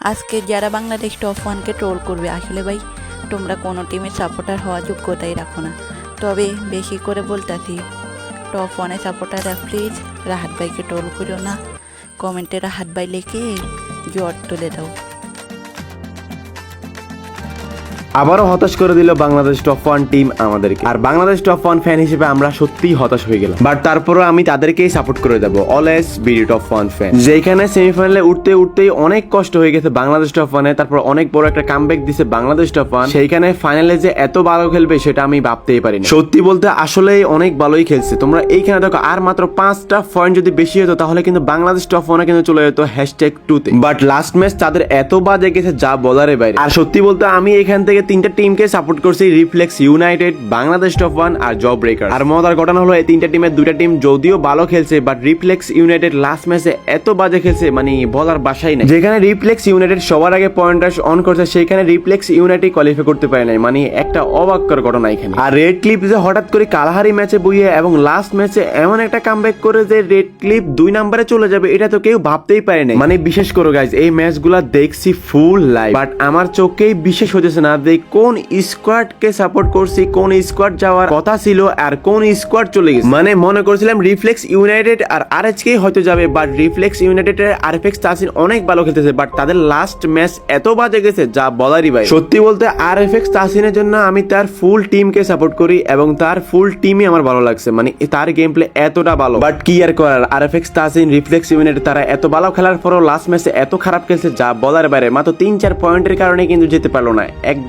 আজকে যারা বাংলাদেশ টপ ওয়ানকে ট্রোল করবে, আসলে ভাই, তোমরা কোনো টিমের সাপোর্টার হওয়ার যোগ্যতাই রাখো না। তবে বেশি করে বলতেছি টপ ওয়ানে সাপোর্টাররা প্লিজ রাহাত ভাইকে ট্রোল করো না। কমেন্টে রাহাত ভাই লিখে জ্বর তুলে দাও। আবারও হতাশ করে দিল বাংলাদেশ টপ ওয়ান টিম আমাদেরকে। আর বাংলাদেশ টপ ওয়ান ফ্যান হিসেবে আমরা সত্যিই হতাশ হয়ে গেলাম। বাট তারপরও আমি তাদেরকেই সাপোর্ট করে দেবো always BD top one fan যেখানে সেমিফাইনালে উঠতে উঠতেই অনেক কষ্ট হয়ে গেছে বাংলাদেশ টপ ওয়ানে, তারপর অনেক বড় একটা কামব্যাক দিছে বাংলাদেশ টপ ওয়ান। সেইখানে ফাইনালে যে এত ভালো খেলবে সেটা আমি ভাবতেই পারি সত্যি বলতে আসলে অনেক ভালোই খেলছে। তোমরা এইখানে দেখো, আর মাত্র পাঁচটা পয়েন্ট যদি বেশি হতো, তাহলে কিন্তু বাংলাদেশ টপ ওয়ানে কিন্তু চলে যেত হ্যাশট্যাগ টুতে বাট লাস্ট ম্যাচ তাদের এত বাজে গেছে যা বলারে বাইরে। আর সত্যি বলতে আমি এখান থেকে তিনটা টিমকে সাপোর্ট করছি Reflex United Bangladesh top one আর জব ব্রেকার আর মজার ঘটনা হলো, এই তিনটা টিমের দুইটা টিম যদিও ভালো খেলছে বাট রিফ্লেক্স ইউনাইটেড লাস্ট ম্যাচে এত বাজে খেলছে মানে বলার বাসাই নাই। যেখানে রিফ্লেক্স ইউনাইটেড সবার আগে পয়েন্ট রাশ অন করছে, সেখানে রিফ্লেক্স ইউনাইটেড কোয়ালিফাই করতে পারে নাই। মানে একটা অবাক্যর ঘটনা এখানে। আর রেড ক্লিপ যে হঠাৎ করে কালাহারি ম্যাচে বইয়ে এবং লাস্ট ম্যাচে এমন একটা কামব্যাক করে যে রেড ক্লিপ দুই নাম্বারে চলে যাবে, এটা তো কেউ ভাবতেই পারে নাই। মানে বিশেষ করে গাইজ এই ম্যাচগুলা দেখছি ফুল লাইভ বাট আমার চোখেই বিশেষ হতেছে না যে কোন স্কোয়াড কে সাপোর্ট করছি, কোন স্কোয়াড যাওয়ার কথা ছিল আর কোন স্কোয়াড চলে গেছে। মানে মনে করেছিলাম রিফ্লেক্স ইউনাইটেড আর আর হয়তো যাবে বাট রিফ্লেক্স ইউনাইটেড এর আরএফএক্স তাসিন অনেক ভালো খেলতেছে বাট তাদের লাস্ট ম্যাচ এত বাজে গেছে যা বলারই ভাই। সত্যি বলতে আরএফএক্স তাসিনের জন্য আমি তার ফুল টিমকে সাপোর্ট করি এবং তার ফুল টিমই আমার ভালো লাগছে। মানে তার গেম প্লে এতটা ভালো। বাট কি আর করার আরএফএক্স তাসিন রিফ্লেক্স ইউনাইটেড তারা এত ভালো খেলার পরও লাস্ট ম্যাচে এত খারাপ খেলছে যা বলার বাইরে। মাত্র তিন চার পয়েন্টের কারণে কিন্তু যেতে পারল না।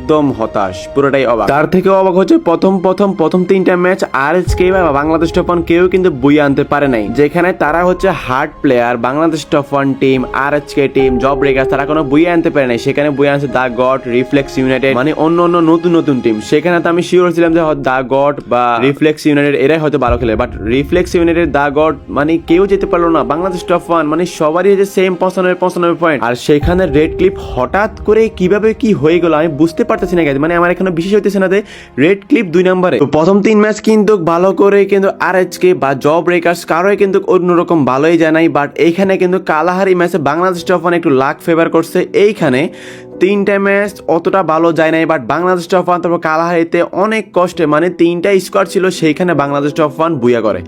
একদম হতাশ, পুরোটাই অবাক। তার থেকে অবাক হচ্ছে প্রথম প্রথম প্রথম তিনটা ম্যাচ আর এস কে বা বাংলাদেশ টপ ওয়ান কেউ কিন্তু বইয়ে আনতে পারে নাই। যেখানে তারা হচ্ছে hard player Bangladesh top one team আর এস কে টিম জব রেগার তারা কোনো বইয়ে আনতে পারে নাই। সেখানে বইয়ে আনছে দা গড রিফ্লেক্স ইউনাইটেড মানে অন্য অন্য নতুন নতুন টিম সেখানে তো আমি শিওর ছিলাম যে দা গড বা রিফ্লেক্স ইউনাইটেড এরাই হয়তো ভালো খেলে। But Reflex United the god মানে কেউ যেতে পারল না। বাংলাদেশ টপ ওয়ান মানে সবারই হচ্ছে সেম পঁচানব্বই পঁচানব্বই পয়েন্ট আর সেখানে রেড ক্লিপ হঠাৎ করে কীভাবে কি হয়ে গেল আমি বুঝতে পারতেছি না গাইজ মানে আমার এখানে বিশেষ হইতেছে না যে রেড ক্লিপ দুই নাম্বারে। তো প্রথম তিন ম্যাচ কিন্তু ভালো করে কিন্তু আর কে বা জব ব্রেকার্স কারোই কিন্তু অন্যরকম ভালোই যায় নাই। বাট এইখানে কিন্তু কালাহারি ম্যাচে বাংলাদেশ টফন একটু লাক ফেভার করছে। এইখানে তিনটা ম্যাচ অতটা ভালো যায় নাই বাট বাংলাদেশ টপ ওয়ান তারপর কালাহারিতে অনেক কষ্টে মানে তিনটা স্কোয়াড ছিল, সেইখানে বাংলাদেশ টপ ওয়ান বুয়া করে।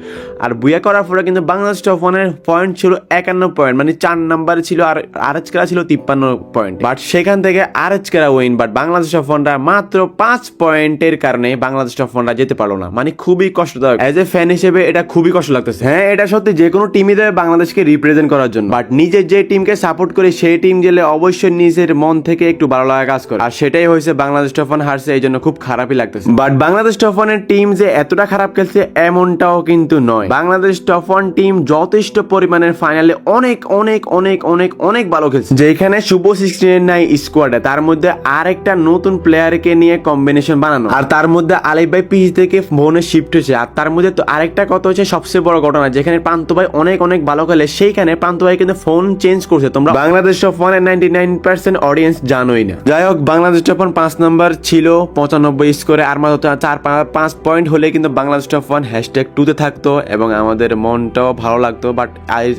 আর বুয়া করার পরে কিন্তু বাংলাদেশ টপ ওয়ানের পয়েন্ট ছিল একান্ন পয়েন্ট মানে চার নাম্বারে ছিল আর আর এইচ কেরা ছিল তিপ্পান্ন পয়েন্ট বাট সেখান থেকে আর এইচ কেরা উইন বাট বাংলাদেশ টপ ওয়ানরা মাত্র পাঁচ পয়েন্টের কারণে বাংলাদেশ টপ ওয়ানরা যেতে পারল না। মানে খুবই কষ্টদায়ক। এজ এ ফ্যান হিসেবে এটা খুবই কষ্ট লাগতেছে। হ্যাঁ এটা সত্যি, যে কোনো টিমই দেবে বাংলাদেশকে রিপ্রেজেন্ট করার জন্য। বাট নিজের যে টিমকে সাপোর্ট করে, সেই টিম গেলে অবশ্যই নিজের মন থেকে একটু ভালো লাগা কাজ করে। আর সেটাই হয়েছে বাংলাদেশ টফান হারছে এই জন্য খুব খারাপই লাগতেছে। বাট বাংলাদেশ টফানের টিম যে এতটা খারাপ খেলছে, এমনটাও কিন্তু নয়। বাংলাদেশ টফান টিম যথেষ্ট পরিমাণের ফাইনালে অনেক অনেক অনেক অনেক অনেক ভালো খেলছে। যেখানে শুভ সিক্সটিনের নাই স্কোয়াডে তার মধ্যে আরেকটা নতুন প্লেয়ারকে নিয়ে কম্বিনেশন বানানো। আর তার মধ্যে আলিফ ভাই পিচ থেকে ফোনে শিফট হয়েছে। আর তার মধ্যে তো আরেকটা কথা হচ্ছে, সবচেয়ে বড় ঘটনা, যেখানে প্রান্ত ভাই অনেক অনেক ভালো খেলে, সেইখানে প্রান্ত ভাই কিন্তু ফোন চেঞ্জ করছে। তোমরা বাংলাদেশ টপ ওয়ানের নাইনটি নাইন পার্সেন্ট অডিয়েন্স জানোই না। যাই হোক, বাংলাদেশ ওয়ান পাঁচ নম্বর ছিল, পঁচানব্বই স্কোরে, আর মাত্র চার পাঁচ পয়েন্ট হলে কিন্তু বাংলাদেশ টপ ওয়ান হ্যাশট্যাগ টুতে থাকতো এবং আমাদের মনটাও ভালো লাগতো বাট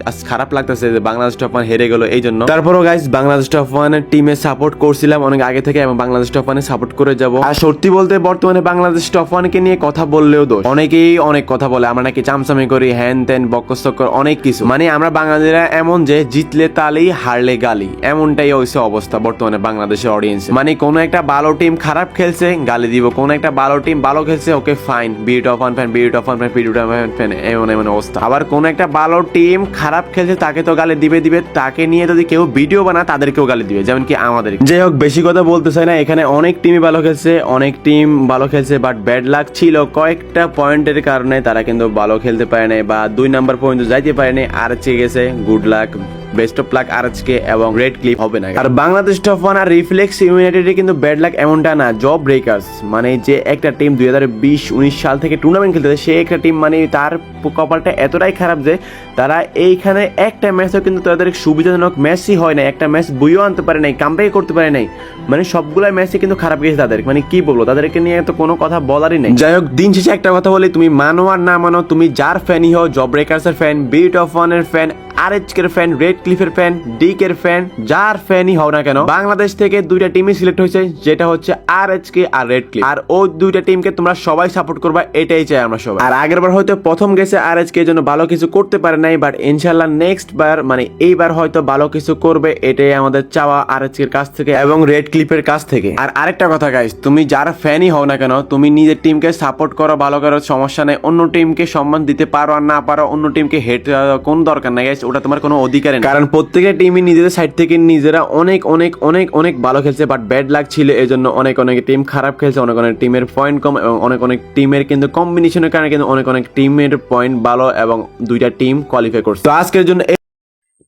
আজ খারাপ লাগতেছে যে বাংলাদেশ টপ ওয়ান হেরে গেল এই জন্য তারপরও গাইজ বাংলাদেশ টপ ওয়ানের টিমে সাপোর্ট করছিলাম অনেক আগে থেকে এবং বাংলাদেশ টপ ওয়ানে সাপোর্ট করে যাব। আর সত্যি বলতে বর্তমানে বাংলাদেশ টপ ওয়ানকে নিয়ে কথা বললেও দোষ। অনেকেই অনেক কথা বলে, আমরা নাকি চামচামি করি, হ্যান ত্যান বকস্তকর অনেক কিছু। মানে আমরা বাঙালিরা এমন যে জিতলে তালেই হারলে গালি, এমনটাই হয়েছে অবস্থা বর্তমানে বাংলাদেশের অডিয়েন্স মানে কোনো একটা ভালো টিম খারাপ খেলছে, গালি দিব। কোনো একটা ভালো টিম ভালো খেলছে okay fine bit of on fan bit of fan bit of fan এমন এমন অবস্থা। আবার কোনো একটা ভালো টিম খারাপ খেলছে, তাকে তো গালি দিবে দিবে। তাকে নিয়ে যদি কেউ ভিডিও বানা তাদেরকেও গালি দিবে, যেমন কি আমাদের। যাই হোক, বেশি কথা বলতে চাই না। এখানে অনেক টিমই ভালো খেলছে, অনেক টিম ভালো খেলছে বাট ব্যাড লাক ছিল কয়েকটা পয়েন্টের কারণে তারা কিন্তু ভালো খেলতে পারে নাই, বা দুই নাম্বার পর্যন্ত যাইতে পারেনি আর চেয়ে গেছে good luck best of luck আর আজকে এবং রেড ক্লিপ হবে না। আর বাংলাদেশ টপ ওয়ান আর রিফ্লেক্স ইউনাইটেডে কিন্তু ব্যাড লাক এমনটা না জব ব্রেকার্স মানে যে একটা টিম দুই হাজার বিশ, উনিশ সাল থেকে টুর্নামেন্ট খেলতেছে সেই একটা টিম মানে তার কপালটা এতটাই খারাপ যে তারা এইখানে একটা ম্যাচও কিন্তু তাদের সুবিধাজনক ম্যাচই হয় না একটা ম্যাচ বইও আনতে পারে নাই কামব্যাক করতে পারে নাই। মানে সবগুলো ম্যাচই কিন্তু খারাপ গেছে তাদের। মানে কি বলব, তাদেরকে নিয়ে তো কোনো কথা বলারই নেই। যাই হোক, দিন শেষে একটা কথা বলি, তুমি মানো আর না মানো, তুমি যার ফ্যানই হও জব ব্রেকার্স এর ফ্যান বিট অফ ওয়ানের ফ্যান আর এর ফ্যান রেড ক্লিফের ফ্যান ডিক এর ফ্যান যার ফ্যানই হও না কেন, বাংলাদেশ থেকে দুইটা টিমই সিলেক্ট হয়েছে, যেটা হচ্ছে আর কে আর রেড ক্লিফ আর ওই দুইটা টিমকে তোমরা সবাই সাপোর্ট করবা, এটাই চাই আমরা সবাই। আর আগের বার হয়তো প্রথম গেছে আর কে জন্য ভালো কিছু করতে পারে নাই বাট ইনশাল্লাহ নেক্সট বার মানে এইবার হয়তো ভালো কিছু করবে, এটাই আমাদের চাওয়া আর এর কাছ থেকে এবং রেড ক্লিপের কাছ থেকে। আর আরেকটা কথা গাইস তুমি যার ফ্যানই হও না কেন, তুমি নিজের টিমকে সাপোর্ট করো, ভালো করো, সমস্যা নেই, অন্য টিমকে সম্মান দিতে পারো আর না পারো, অন্য টিমকে হেট কোন দরকার নাই গাইস ওটা তোমার কোনো অধিকার নেই। কারণ প্রত্যেকের টিমই নিজেদের সাইড থেকে নিজেরা অনেক অনেক অনেক অনেক ভালো খেলছে বাট ব্যাড লাগ ছিল এই জন্য অনেক অনেক টিম খারাপ খেলছে অনেক অনেক টিমের পয়েন্ট কম এবং অনেক অনেক টিমের কিন্তু কম্বিনেশনের কারণে কিন্তু অনেক অনেক টিমের পয়েন্ট ভালো এবং দুইটা টিম কোয়ালিফাই করছে। তো আজকের জন্য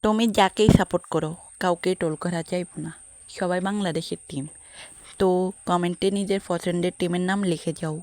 তুমি যাকেই সাপোর্ট করো কাউকে টোল করা যাইব না। সবাই বাংলাদেশের টিম তো কমেন্টে নিজের পছন্দের টিমের নাম লিখে যাও।